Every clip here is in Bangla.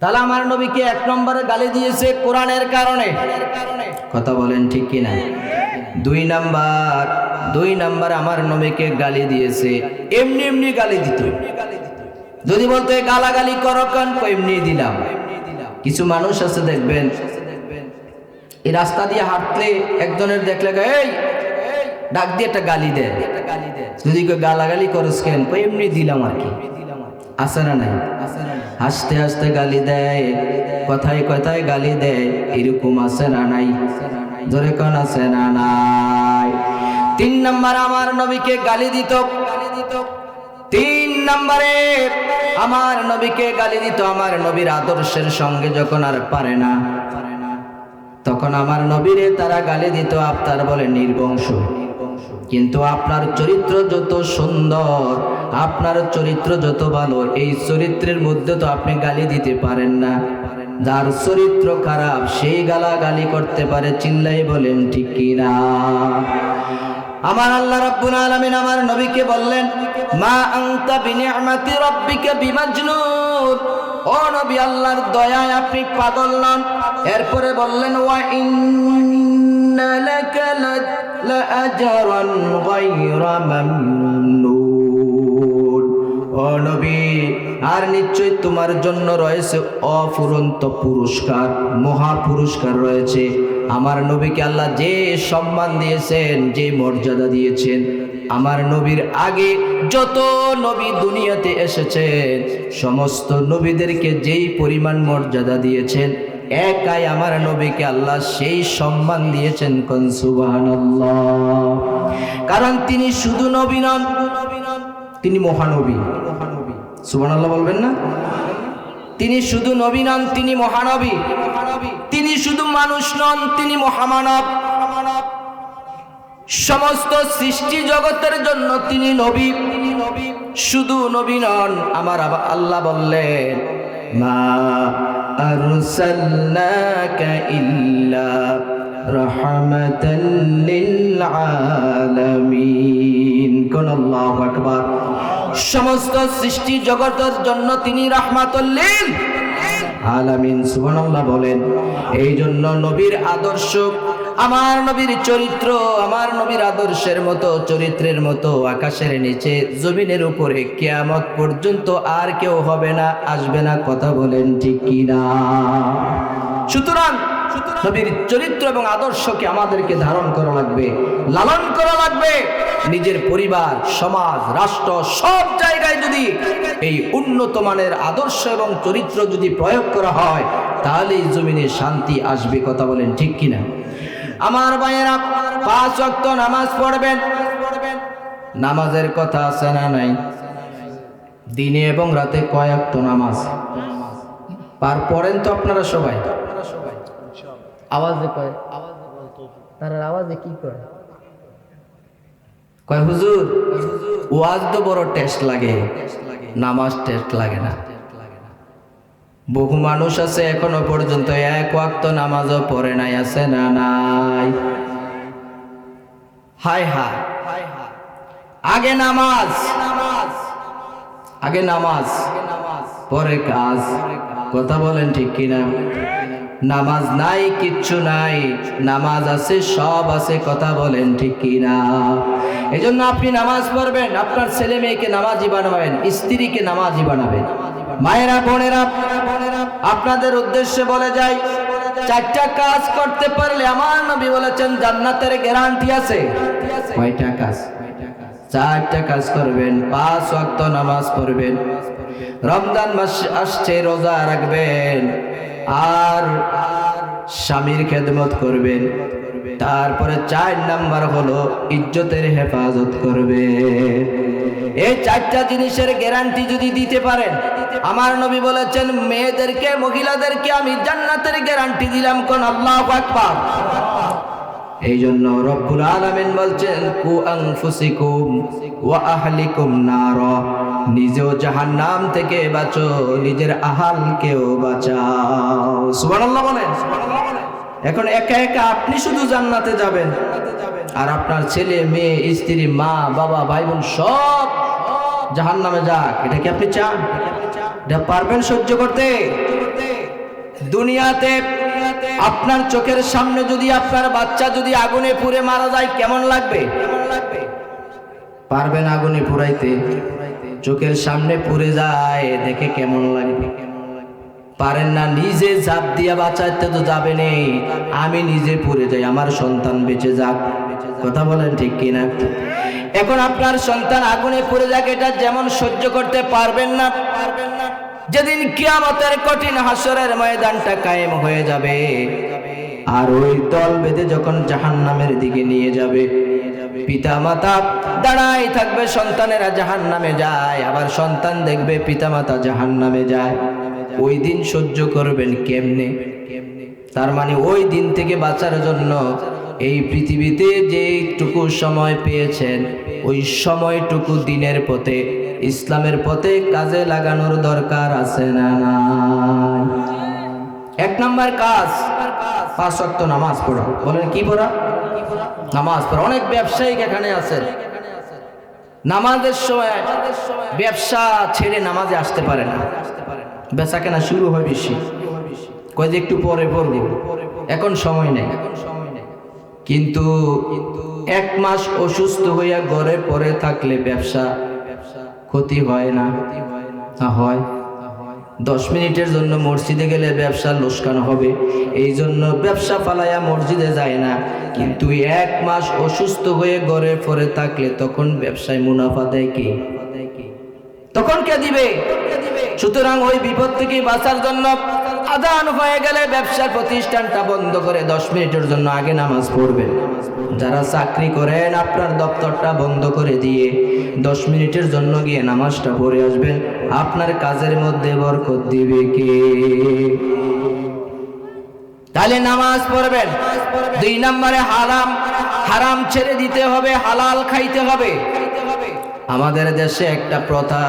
তাহলে আমার নবীকে এক নম্বরে গালি দিয়েছে কোরআনের কারণে। কথা বলেন ঠিক কিনা? দুই নাম্বার দুই নাম্বার আমার নবীকে গালি দিয়েছে, এমনি এমনি গালি দিত। যদি বলতো, "এ গালাগালি করো কেন? এমনি দিলাম। কিছু মানুষ আছে, দেখবেন, এই রাস্তা দিয়ে হাঁটলে একজনের দেখলে এই, ডাক দিয়ে একটা গালি দেয় যদি কেউ গালাগালি করস কেন? এমনি দিলাম আর কি। আছে নাই। হাসতে হাসতে গালি দেয়, কথায় কথায় গালি দেয়, এরকম আছে নাই। জোরে কোন আছে না নাই। তিন নাম্বার আমার নবীকে গালি দিত। তিন নম্বরে আমার নবীকে গালি দিত। আমার নবীর আদর্শের সঙ্গে যখন আর পারে না, তখন আমার নবীরে তারা গালি দিত। আপনার বলে, নির্বংশ। কিন্তু আপনার চরিত্র যত সুন্দর, আপনার চরিত্র যত ভালো, এই চরিত্রের মধ্যে তো আপনি গালি দিতে পারেন না। যার চরিত্র খারাপ সেই গালা গালি করতে পারে, চিল্লাই বলেন, ঠিক কিনা আমার আল্লাহ রাব্বুল আলামিন আমার নবীকে বললেন, মা আনতা বিনিআমাতি রাব্বিকা বিমাজনুন ও নবী, আল্লাহর দয়ায় আপনি পাগল নন। এরপরে বললেন, ওয়া লাকা লাআজরান গায়রা মামনুন ও নবী, আর নিশ্চয় তোমার জন্য রয়েছে অফুরন্ত পুরস্কার মহা পুরস্কার রয়েছে। আমার নবীকে আল্লাহ যে সম্মান দিয়েছেন, যে মর্যাদা দিয়েছেন, আমার নবীর আগে যত নবী দুনিয়াতে এসেছেন, সমস্ত নবীদেরকে যেই পরিমাণ মর্যাদা দিয়েছেন একাই আমার নবীকে আল্লাহ সেই সম্মান দিয়েছেন কোন সুবহানাল্লাহ। কারণ তিনি শুধু নবী নন, তিনি মহানবী। সুবহানাল্লাহ বলবেন না? তিনি শুধু নবী নন, তিনি মহানবী। তিনি শুধু মানুষ নন, তিনি মহামানব। সমস্ত সৃষ্টি জগতের জন্য তিনি নবী। শুধু নবী নন, আমার আল্লাহ বললেন, মা ইল্লা রাহমাতাল লিল আলামিন কোন আল্লাহু আকবার সমস্ত সৃষ্টি জগতের জন্য তিনি রাহমাতুল্লিল আলামিন, সুবহানাল্লাহ বলেন এই জন্য নবীর আদর্শ, আমার নবীর চরিত্র, আমার নবীর আদর্শের মতো, চরিত্রের মতো, আকাশের নিচে, জমিনের উপরে, কেয়ামত পর্যন্ত আর কেউ হবে না, আসবে না। কথা বলেন ঠিক কিনা? সুতরাং নবীর চরিত্র এবং আদর্শকে আমাদেরকে ধারণ করা লাগবে, লালন করা লাগবে। নিজের পরিবার, সমাজ, রাষ্ট্র, সব জায়গায় যদি এই উন্নত মানের আদর্শ এবং চরিত্র যদি প্রয়োগ করা হয় তাহলে এই জমিনে শান্তি আসবে, কথা বলেন ঠিক কিনা? আমার ভাইয়েরা, পাঁচ ওয়াক্ত নামাজ পড়বেন। নামাজের কথা আছে না নাই? দিনে এবং রাতে কয়েক নামাজ? পার পড়েন তো আপনারা সবাই। আওয়াজে কয় তার আওয়াজে কি কয়? হুজুর, ওয়াজ তো বড় টেস্ট লাগে। নামাজ টেস্ট লাগে না। বহু মানুষ আছে এখনও পর্যন্ত এক ওয়াক্ত নামাজও পড়ে নাই, আছে না নাই? হাই হাই আগে নামাজ আগে নামাজ, পরে কাজ। কথা বলেন ঠিক কিনা? নামাজ নাই, কিচ্ছু নাই। নামাজ আছে, সব আছে, কথা বলেন ঠিক কিনা? এই জন্য আপনি নামাজ পড়বেন, আপনার ছেলে মেয়েকে নামাজি বানাবেন, স্ত্রীকে নামাজি বানাবেন। মায়েরা, বোনেরা, আপনাদের উদ্দেশ্যে বলে যাই, চারটা কাজ করতে পারলে আমার নবী বলেছেন, জান্নাতের গ্যারান্টি আছে। কয়টা কাজ? চারটা কাজ করবেন, পাঁচ ওয়াক্ত নামাজ পড়বেন। রমজান মাস আসছে, রোজা রাখবেন। আর স্বামীর খেদমত করবেন। তারপরে চার নাম্বার হলো ইজ্জতের হেফাজত করবে। এই চারটা জিনিসের গ্যারান্টি যদি দিতে পারেন, আমার নবী বলেছেন, মেয়েদেরকে, মহিলাদেরকে আমি জান্নাতের গ্যারান্টি দিলাম কোন আল্লাহ আকবার। এই জন্য রব্বুল আলামিন বলছেন, কু আনফুসিকুম ওয়া আহলিকুম নার। নিজেও জাহান্নাম থেকে বাঁচো, নিজের আহালকেও বাঁচাও। সুবহানাল্লাহ বলেন। এখন একা একা আপনি শুধু জান্নাতে যাবেন। আর আপনার ছেলে, মেয়ে, স্ত্রী, মা, বাবা ভাই বোন সব জাহান নামে যাক। এটা কি আপনি চান? এটা পারবেন সহ্য করতে? দুনিয়াতে আপনার চোখের সামনে যদি আপনার বাচ্চা যদি আগুনে পুড়ে মারা যায়, কেমন লাগবে? পারবেন আগুনে পুরাইতে চোখের সামনে পুড়ে যায়, দেখে কেমন লাগবে? পারেন না নিজে জাপ দিয়া বাঁচাইতে তো যাবে নেই আমি নিজে পুড়ে যাই, আমার সন্তান বেঁচে যাক। কথা বলেন ঠিক কিনা? এখন আপনার সন্তান আগুনে পুড়ে যাক, এটা যেমন সহ্য করতে পারবেন না পারবেন না যেদিন কিয়ামতের কঠিন হাসরের ময়দানটা কায়েম হয়ে যাবে। আর ওই দল বেঁধে যখন জাহান্নামের দিকে নিয়ে যাবে পিতা মাতা দাঁড়াই থাকবে, সন্তানেরা জাহান নামে যায়, আবার সন্তান দেখবে পিতা মাতা জাহান নামে যায়। ওই দিন সহ্য করবেন কেমনে? তার মানে ওই দিন থেকে বাঁচার জন্য এই পৃথিবীতে যেটুকু সময় পেয়েছেন, ওই সময়টুকু দিনের পথে ইসলামের পথে কাজে লাগানোর দরকার আছে না এক নাম্বার কাজ, পাঁচ ওয়াক্ত নামাজ পড়া। বলেন কি পড়া? নামাজ পড়া। অনেক ব্যবসায়িক এখানে আছেন নামাজের সময় ব্যবসা ছেড়ে নামাজে আসতে পারে না। বেচা কেনা শুরু হয় বেশি। কয় যে একটু পরে পড়ব। এখন সময় নেই। কিন্তু এক মাস অসুস্থ হইয়া ঘরে পরে থাকলে ব্যবসা ক্ষতি হয় না। হয়। দশ মিনিটের জন্য মসজিদে গেলে ব্যবসা লোসকান হবে। এই জন্য ব্যবসা ফালাইয়া মসজিদে যায় না। কিন্তু এক মাস অসুস্থ হয়ে গড়ে পরে থাকলে তখন ব্যবসায় মুনাফা দেয় কি? তখন কে দিবে? সুতরাং ওই বিপদ থেকে বাঁচার জন্য আদান হয়ে গেলে ব্যবসার প্রতিষ্ঠানটা বন্ধ করে দশ মিনিটের জন্য আগে নামাজ পড়বেন। যারা চাকরি করেন, আপনার দপ্তরটা বন্ধ করে দিয়ে দশ মিনিটের জন্য গিয়ে নামাজটা পড়ে আসবেন। আপনার কাজের মধ্যে বরকত দিবে কে? তাহলে নামাজ পড়বেন। দুই নম্বরে হারাম। হারাম ছেড়ে দিতে হবে, হালাল খাইতে হবে। আমাদের দেশে একটা প্রথা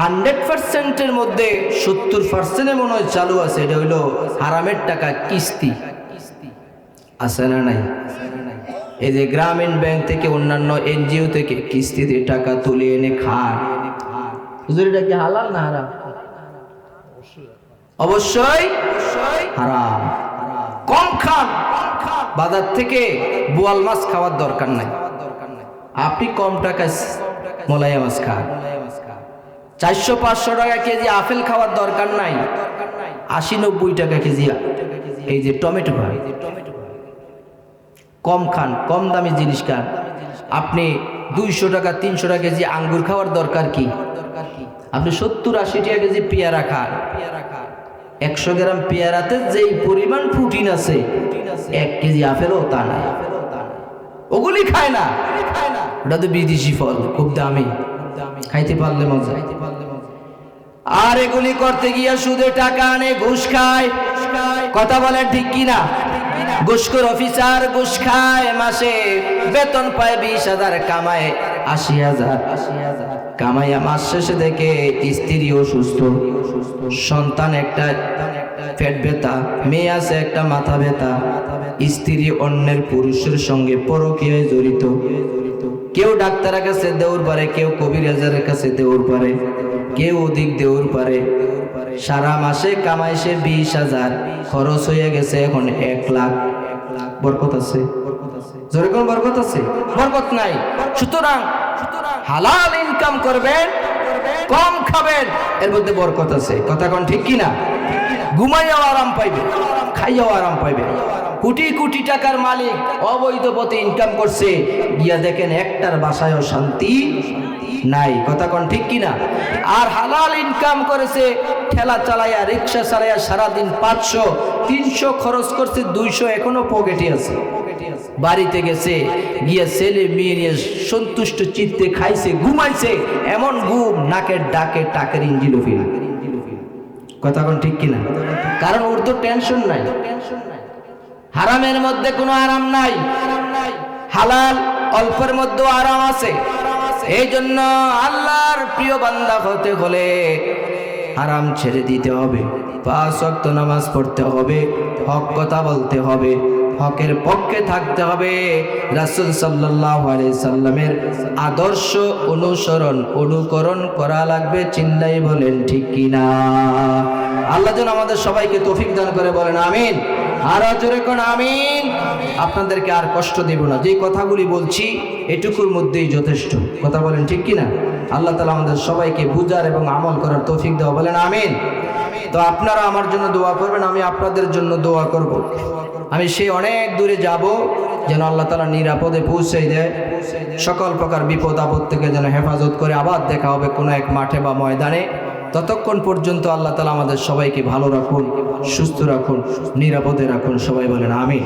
হান্ড্রেড পার্সেন্টের মধ্যে সত্তর পার্সেন্টে মনে হয় চালু আছে, এটা হইল হারামের টাকা, কিস্তি। আছে না নাই? এই যে গ্রামীণ ব্যাংক থেকে অন্যান্য এনজিও থেকে কিস্তিতে টাকা তুলে এনে খান এটা কি হালাল না হারাম? অবশ্যই হারাম। কম খান। বাজার থেকে বোয়াল মাছ খাওয়ার দরকার নাই। আপনি কম টাকায় মলাইয়া মাছ খান। চারশো পাঁচশো টাকা কেজি আপেল খাওয়ার দরকার নাই। আশি নব্বই টাকা কেজি এই যে টমেটো খান কম খান, কম দামি জিনিস খান। আপনি দুইশো টাকা, তিনশো টাকা কেজি আঙ্গুর খাওয়ার দরকার কি? আপনি সত্তর, আশি টাকা কেজি পেয়ারা খান। একশো গ্রাম পেয়ারাতে যেই পরিমাণ প্রোটিন আছে, এক কেজি আপেলও তা না ওগুলি খায় না। ওটা তো বিদেশি ফল, খুব দামি। খাইতে পারলে মজা। আর এগুলি করতে গিয়া সুদে টাকা আনে, ঘুষ খায়। কথা বলে ঠিক কিনা? ঘুষখোর অফিসার ঘুষ খায় মাসে। বেতন পায় বিশ হাজার, কামায় আশি হাজার। কামাইয়া মাস শেষে দেখে স্ত্রী অসুস্থ সন্তান একটা পেট ব্যথা, মেয়ে আছে একটা মাথা ব্যথা। স্ত্রী অন্যের পুরুষের সঙ্গে পরকীয়ায় জড়িত। কেউ ডাক্তারের কাছে দেউর পারে, কেউ কবিরাজের কাছে দেউর পারে, কেউ অধিক দেউর পারে। সারা মাসে কামাই সে বিশ হাজার, খরচ হয়ে গেছে এখন এক লাখ। বরকত আছে? বরকত আছে? বরকত নাই। সুতরাং হালাল ইনকাম করবেন, কম খাবেন, এর মধ্যে বরকত আছে। কথা কোন ঠিক কিনা? ঘুমাইয়াও আরাম পাইবে। খাইয়াও আরাম পাইবে। কোটি কোটি টাকার মালিক অবৈধ পথে ইনকাম করছে। গিয়া দেখেন একটার বাসায়ও শান্তি নাই। কথা কন ঠিক কিনা? আর হালাল ইনকাম করেছে, ঠেলা চালাইয়া, রিক্সা চালাইয়া সারাদিন পাঁচশো, তিনশো খরচ করছে, দুইশো এখনও পকেটে আছে। বাড়িতে গেছে, গিয়া ছেলে মেয়ে নিয়ে সন্তুষ্ট চিত্তে খাইছে, ঘুমাইছে, এমন ঘুম, নাকের ডাকে টাকের ইঞ্জিল ফিল কথা কন ঠিক কিনা? কারণ ওর তো টেনশন নাই। হারামের মধ্যে কোনো আরাম নাই। হালাল অল্পের মধ্যে আরাম আছে। এই জন্য আল্লাহর প্রিয় বান্দা হতে হলে আরাম ছেড়ে দিতে হবে। পাঁচ অক্ত নামাজ পড়তে হবে, হক কথা বলতে হবে। হকের পক্ষে থাকতে হবে। রাসুল সাল্লাহ সাল্লামের আদর্শ অনুসরণ, অনুকরণ করা লাগবে। চিল্লাই বলেন, ঠিক কিনা আল্লাহ যেন আমাদের সবাইকে তৌফিক দান করে বলেন, আমিন। আর জোরে কোন আমিন? আপনাদেরকে আর কষ্ট দেব না। যে কথাগুলি বলছি, এটুকুর মধ্যেই যথেষ্ট। কথা বলেন, ঠিক কি না? আল্লাহ তালা আমাদের সবাইকে বুঝার এবং আমল করার তৌফিক দেওয়া বলেন, আমিন। তো আপনারা আমার জন্য দোয়া করবেন, আমি আপনাদের জন্য দোয়া করব। আমি সেই অনেক দূরে যাব যেন আল্লাহ তালা নিরাপদে পৌঁছে দেয়। সকল প্রকার বিপদ আপদ থেকে যেন হেফাজত করে আবার দেখা হবে কোনো এক মাঠে বা ময়দানে। ততক্ষণ পর্যন্ত আল্লাহ তালা আমাদের সবাইকে ভালো রাখুন, সুস্থ রাখুন, নিরাপদে রাখুন। সবাই বলেন আমি